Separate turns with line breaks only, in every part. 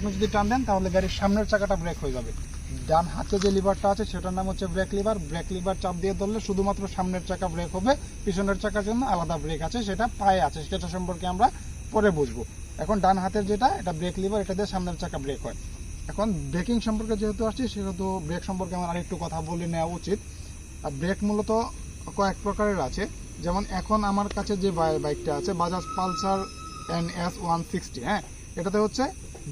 আপনি যদি টান দেন, তাহলে গাড়ির সামনের চাকাটা ব্রেক হয়ে যাবে। ডান হাতে যে লিভারটা আছে, সেটার নাম হচ্ছে ব্রেক লিভার ব্রেক লিভার চাপ দিয়ে ধরলে শুধুমাত্র সামনের চাকা ব্রেক হবে। পিছনের চাকার জন্য আলাদা ব্রেক আছে, সেটা পায়ে আছে। সেটা সম্পর্কে আমরা পরে বুঝব। এখন ডান হাতের যেটা, এটা ব্রেক লিভার এটা দিয়ে সামনের চাকা ব্রেক হয়। এখন ব্রেকিং সম্পর্কে যেহেতু আসছি, সেহেতু ব্রেক সম্পর্কে আমার আরেকটু কথা বলে নেওয়া উচিত। আর ব্রেক মূলত কয়েক প্রকারের আছে। যেমন এখন আমার কাছে যে বাইকটা আছে Bajaj Pulsar N S one sixty হ্যাঁ? এটাতে হচ্ছে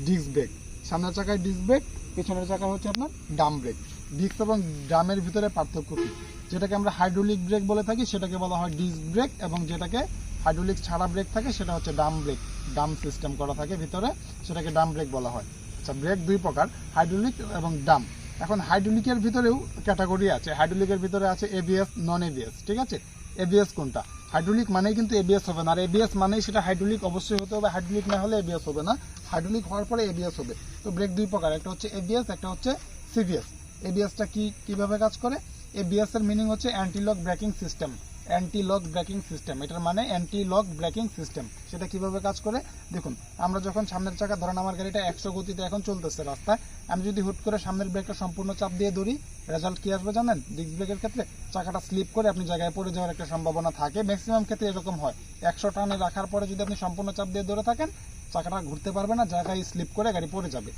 ডিস্ক ব্রেক সামনের চাকায় ডিস্ক ব্রেক পেছনের চাকায় হচ্ছে আপনার ডাম ব্রেক ডিস্ক এবং ড্রামের ভিতরে পার্থক্য কী? যেটাকে আমরা হাইড্রোলিক ব্রেক বলে থাকি, সেটাকে বলা হয় ডিস্ক ব্রেক এবং যেটাকে হাইড্রোলিক ছাড়া ব্রেক থাকে, সেটা হচ্ছে ডাম ব্রেক ডাম সিস্টেম করা থাকে ভিতরে, সেটাকে ডাম ব্রেক বলা হয়। আচ্ছা ব্রেক দুই প্রকার হাইড্রোলিক এবং ডাম এখন হাইড্রোলিকের ভিতরেও ক্যাটাগরি আছে। হাইড্রোলিকের ভিতরে আছে এবিএস নন এবিএস ঠিক আছে? এবিএস কোনটা? হাইড্রোলিক মানেই কিন্তু এবিএস হবে না। আর এবিএস মানেই সেটা হাইড্রোলিক অবশ্যই হতে হবে। হাইড্রোলিক না হলে এবিএস হবে না। হাইড্রোলিক হওয়ার পরে এবিএস হবে। তো ব্রেক দুই প্রকার। একটা হচ্ছে এবিএস একটা হচ্ছে সিবিএস এবিএসটা কি, কীভাবে কাজ করে? এবিএস এর মিনিং হচ্ছে antilock braking system anti lock braking system এটার মানে অ্যান্টি লক ব্রেকিং সিস্টেম সেটা কীভাবে কাজ করে? দেখুন, আমরা যখন সামনের চাকা, ধরেন আমার গাড়িটা একশো গতিতে এখন চলতেছে রাস্তায়, আমি যদি হুট করে সামনের ব্রেকটা সম্পূর্ণ চাপ দিয়ে ধরি রেজাল্ট কি আসবে জানেন? ডিস্ক ব্রেকের ক্ষেত্রে চাকাটা স্লিপ করে আপনি জায়গায় পড়ে যাওয়ার একটা সম্ভাবনা থাকে। ম্যাক্সিমাম ক্ষেত্রে এরকম হয়। একশো টানে রাখার পরে যদি আপনি সম্পূর্ণ চাপ দিয়ে ধরে থাকেন, চাকাটা ঘুরতে পারবে না, জায়গায় স্লিপ করে গাড়ি পড়ে যাবে।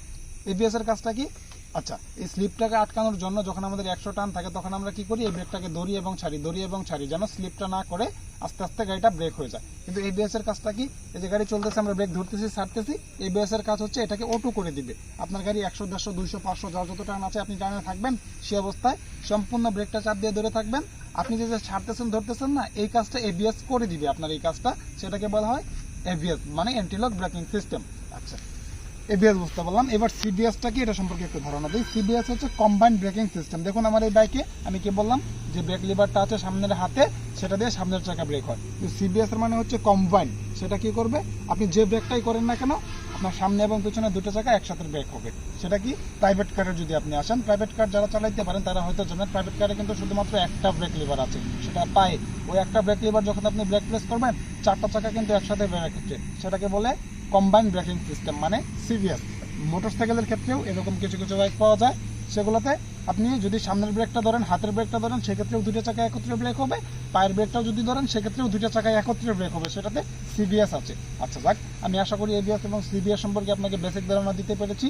এবিএস এর কাজটা কি? আচ্ছা এই স্লিপটাকে আটকানোর জন্য যখন আমাদের একশো টান থাকে, তখন আমরা কি করি? এই ব্রেকটাকে দড়ি এবং ছাড়ি দড়ি এবং ছাড়ি, যেন স্লিপটা না করে আস্তে আস্তে গাড়িটা ব্রেক হয়ে যায়। কিন্তু এবিএস এর কাজটা কি? এই যে গাড়ি চলতেছে, আমরা ব্রেক ধরতেছি, ছাড়তেছি এবিএস এর কাজ হচ্ছে এটাকে অটো করে দিবে। আপনার গাড়ি একশো, দেড়শো, দুইশো, পাঁচশো, যার যত টান আছে, আপনি টানে থাকবেন সেই অবস্থায় সম্পূর্ণ ব্রেকটা চাপ দিয়ে ধরে থাকবেন। আপনি যে যে ছাড়তেছেন, ধরতেছেন না, এই কাজটা এবিএস করে দিবে। আপনার এই কাজটা, সেটাকে বলা হয় এবিএস মানে অ্যান্টিলক ব্রেকিং সিস্টেম আচ্ছা। এবিএস বুঝতে পারলাম। এবার সিবিএসটা কি? এটা সম্পর্কে একটু ধারণা দিই। সিবিএস হচ্ছে কম্বাইন্ড ব্রেকিং সিস্টেম দেখুন আমার এই বাইকে আমি কি বললাম? যে ব্রেক লিভারটা আছে সামনের হাতে, সেটা দিয়ে সামনের চাকা ব্রেক হয়। সিবিএস এর মানে হচ্ছে কম্বাইন সেটা কি করবে? আপনি যে ব্রেকটাই করেন না কেন, আপনার সামনে এবং পিছনে দুটো চাকা একসাথে ব্রেক হবে। সেটা কি? প্রাইভেট কারে যদি আপনি আসেন প্রাইভেট কার যারা চালাইতে পারেন, তারা হয়তো জানেন প্রাইভেট কারে কিন্তু শুধুমাত্র একটা ব্রেক লিভার আছে। সেটা পায়ে। ওই একটা ব্রেক লিভার যখন আপনি ব্রেক প্রেস করবেন, চারটা চাকা কিন্তু একসাথে ব্রেক হচ্ছে। সেটাকে বলে কম্বাইন ব্রেকিং সিস্টেম মানে সিবিএস মোটরসাইকেলের ক্ষেত্রেও এরকম কিছু কিছু বাইক পাওয়া যায়। সেগুলোতে আপনি যদি সামনের ব্রেকটা ধরেন, হাতের ব্রেকটা ধরেন, সেক্ষেত্রেও দুইটা চাকায় একত্রে ব্রেক হবে। পায়ের ব্রেকটাও যদি ধরেন, সেক্ষেত্রেও দুইটা চাকায় একত্রে ব্রেক হবে। সেটাতে সিবিএস আছে। আচ্ছা যাক, আমি আশা করি এবিএস এবং সিবিএস সম্পর্কে আপনাকে বেসিক ধারণা দিতে পেরেছি।